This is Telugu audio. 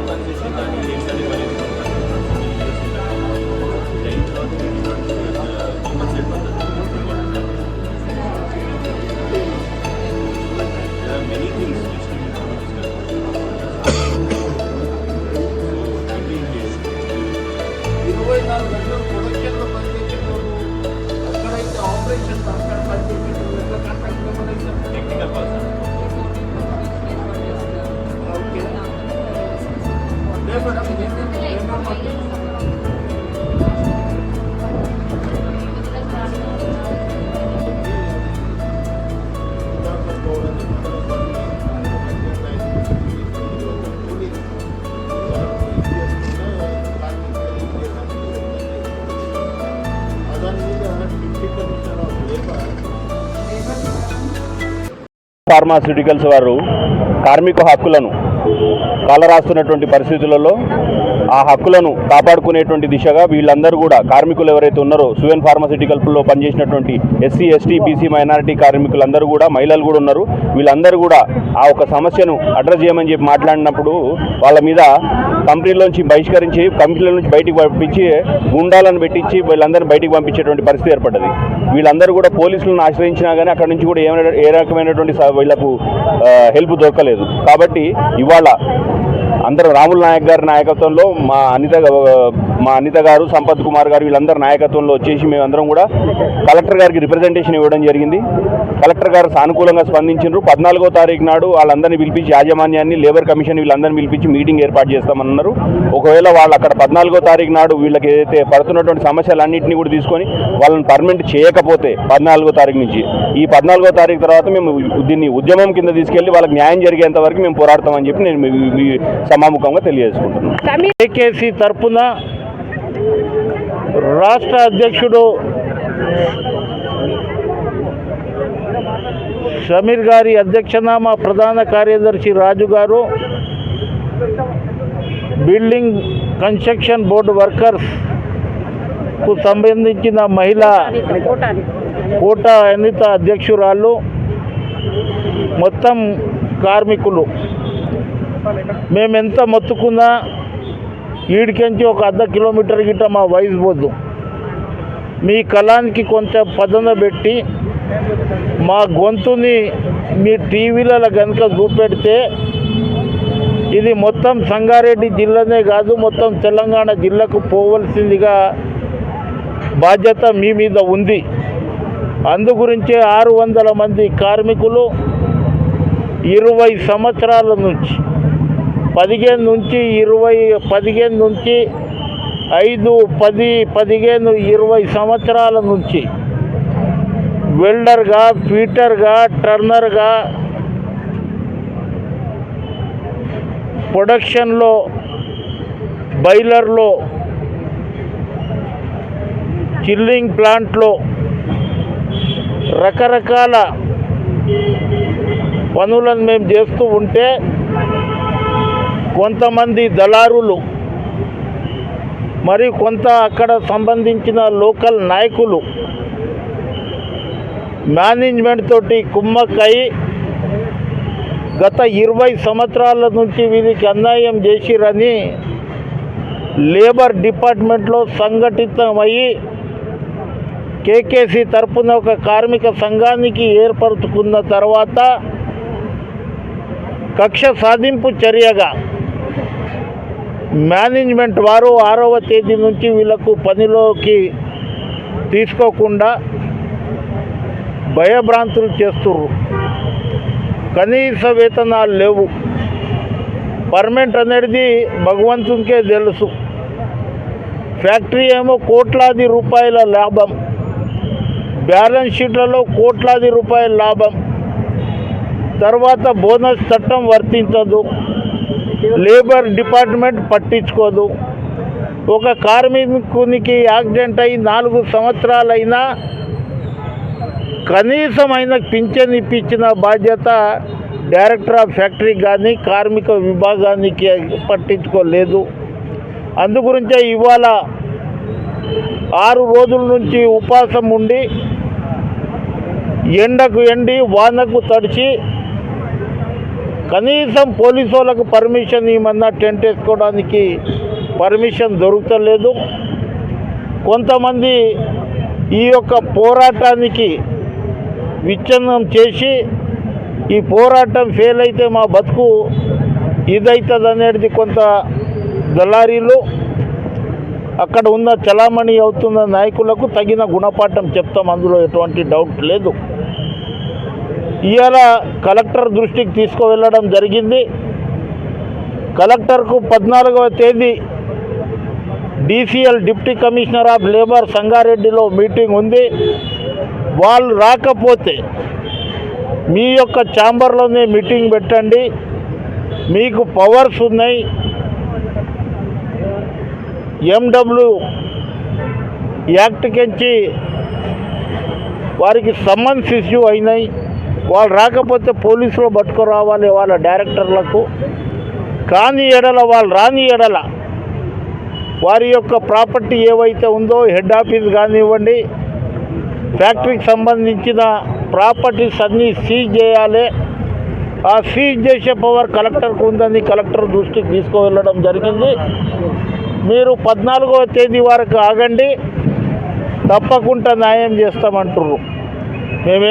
ప్రాంతానికి దాన్ని చేయాలి ఫార్మాస్యూటికల్స్ వారు కార్మిక హక్కులను కాలరాస్తున్నటువంటి పరిస్థితులలో ఆ హక్కులను కాపాడుకునేటువంటి దిశగా వీళ్ళందరూ కూడా కార్మికులు ఎవరైతే ఉన్నారో సువెన్ ఫార్మాస్యూటికల్స్లో పనిచేసినటువంటి ఎస్సీ ఎస్టీ బీసీ మైనారిటీ కార్మికులందరూ కూడా మహిళలు కూడా ఉన్నారు. వీళ్ళందరూ కూడా ఆ ఒక సమస్యను అడ్రస్ చేయమని చెప్పి మాట్లాడినప్పుడు వాళ్ళ మీద కంపెనీలోంచి బహిష్కరించి కంపెనీల నుంచి బయటికి పంపించి గుండాలను పెట్టించి వీళ్ళందరినీ బయటికి పంపించేటువంటి పరిస్థితి ఏర్పడ్డది. వీళ్ళందరూ కూడా పోలీసులను ఆశ్రయించినా కానీ అక్కడ నుంచి కూడా ఏమైనా ఏ రకమైనటువంటి వీళ్ళకు హెల్ప్ దొరకలేదు. కాబట్టి ఇవాళ 네. అందరూ రాముల నాయక్ గారి నాయకత్వంలో మా అనిత మా అనిత గారు సంపత్ కుమార్ గారు వీళ్ళందరి నాయకత్వంలో వచ్చేసి మేమందరం కూడా కలెక్టర్ గారికి రిప్రజెంటేషన్ ఇవ్వడం జరిగింది. కలెక్టర్ గారు సానుకూలంగా స్పందించారు పద్నాలుగో తారీఖు నాడు వాళ్ళందరినీ పిలిపించి యాజమాన్యాన్ని లేబర్ కమిషన్ వీళ్ళందరినీ పిలిపించి మీటింగ్ ఏర్పాటు చేస్తామన్నారు. ఒకవేళ వాళ్ళు అక్కడ పద్నాలుగో తారీఖు నాడు వీళ్ళకి ఏదైతే పడుతున్నటువంటి సమస్యలన్నింటినీ కూడా తీసుకొని వాళ్ళని పర్మనెంట్ చేయకపోతే పద్నాలుగో తారీఖు నుంచి. ఈ పద్నాలుగో తారీఖు తర్వాత మేము దీన్ని ఉద్యమం కింద తీసుకెళ్ళి వాళ్ళకి న్యాయం జరిగేంత వరకు మేము పోరాడతామని చెప్పి నేను మీ సమాముఖంగా తెలియజేసుకుంటున్నాం. ఏకేసీ తరఫున రాష్ట్ర అధ్యక్షుడు సమీర్ గారి అధ్యక్షన మా ప్రధాన కార్యదర్శి రాజు గారు బిల్డింగ్ కన్స్ట్రక్షన్ బోర్డు వర్కర్స్కు సంబంధించిన మహిళా కోట అనిత అధ్యక్షురాలు మొత్తం కార్మికులు. మేమెంత మొత్తుకున్నా ఈడికెంచి ఒక అర్ధ కిలోమీటర్ గిట్ట మా వయసు పోద్దు. మీ కళానికి కొంచెం పదన పెట్టి మా గొంతుని మీ టీవీలలో కనుక చూపెడితే ఇది మొత్తం సంగారెడ్డి జిల్లానే కాదు మొత్తం తెలంగాణ జిల్లాకు పోవలసిందిగా బాధ్యత మీ మీద ఉంది. అందు గురించే ఆరు వందల మంది కార్మికులు ఇరవై సంవత్సరాల నుంచి పదిహేను నుంచి ఇరవై పదిహేను నుంచి ఐదు పది పదిహేను ఇరవై సంవత్సరాల నుంచి వెల్డర్గా ఫీటర్గా టర్నర్గా ప్రొడక్షన్లో బైలర్లో చిల్లింగ్ ప్లాంట్లో రకరకాల పనులను మేము చేస్తూ ఉంటే కొంతమంది దళారులు మరి కొంత అక్కడ సంబంధించిన లోకల్ నాయకులు మేనేజ్మెంట్ తోటి కుమ్మక్కై గత ఇరవై సంవత్సరాల నుంచి వీరికి అన్యాయం చేసిరని లేబర్ డిపార్ట్మెంట్లో సంఘటితమయ్యి కేకేసీ తరపున ఒక కార్మిక సంఘానికి ఏర్పరచుకున్న తర్వాత కక్ష సాధింపు చర్యగా మేనేజ్మెంట్ వారు ఆరవ తేదీ నుంచి వీళ్ళకు పనిలోకి తీసుకోకుండా భయభ్రాంతులు చేస్తుర్రు. కనీస వేతనాలు లేవు. పర్మనెంట్ అనేది భగవంతునికే తెలుసు. ఫ్యాక్టరీ ఏమో కోట్లాది రూపాయల లాభం. బ్యాలెన్స్ షీట్లలో కోట్లాది రూపాయల లాభం. తర్వాత బోనస్ చట్టం వర్తించదు. లేబర్ డిపార్ట్మెంట్ పట్టించుకోదు. ఒక కార్మికునికి యాక్సిడెంట్ అయి నాలుగు సంవత్సరాలైనా కనీసమైన పింఛన్ ఇప్పించిన బాధ్యత డైరెక్టర్ ఆఫ్ ఫ్యాక్టరీ కానీ కార్మిక విభాగానికి పట్టించుకోలేదు. అందుగురించే ఇవాళ ఆరు రోజుల నుంచి ఉపవాసం ఉండి ఎండకు ఎండి వానకు తడిచి కనీసం పోలీసు వాళ్ళకు పర్మిషన్ ఏమన్నా టెంట్ వేసుకోవడానికి పర్మిషన్ దొరుకుతలేదు. కొంతమంది ఈ యొక్క పోరాటానికి విచ్ఛిన్నం చేసి ఈ పోరాటం ఫెయిల్ అయితే మా బతుకు ఇదవుతుంది అనేది కొంత దళారీలు అక్కడ ఉన్న చలామణి అవుతున్న నాయకులకు తగిన గుణపాఠం చెప్తాం. అందులో ఎటువంటి డౌట్ లేదు. ఇవాళ కలెక్టర్ దృష్టికి తీసుకువెళ్ళడం జరిగింది. కలెక్టర్కు పద్నాలుగవ తేదీ DCL deputy commissioner of labour సంగారెడ్డిలో మీటింగ్ ఉంది. వాళ్ళు రాకపోతే మీ యొక్క ఛాంబర్లోనే మీటింగ్ పెట్టండి. మీకు పవర్స్ ఉన్నాయి. ఎండబ్ల్యూ యాక్ట్ కించి వారికి సమ్మన్స్ ఇష్యూ అయినాయి. వాళ్ళు రాకపోతే పోలీసులు పట్టుకురావాలి వాళ్ళ డైరెక్టర్లకు. కాని ఎడల వాళ్ళు రాని ఎడల వారి యొక్క ప్రాపర్టీ ఏవైతే ఉందో హెడ్ ఆఫీస్ కానివ్వండి ఫ్యాక్టరీకి సంబంధించిన ప్రాపర్టీస్ అన్నీ సీజ్ చేయాలి. ఆ సీజ్ చేసే పవర్ కలెక్టర్కు ఉందని కలెక్టర్ దృష్టికి తీసుకువెళ్ళడం జరిగింది. మీరు పద్నాలుగవ తేదీ వరకు ఆగండి. తప్పకుండా న్యాయం చేస్తామంటుర్రు. మేమే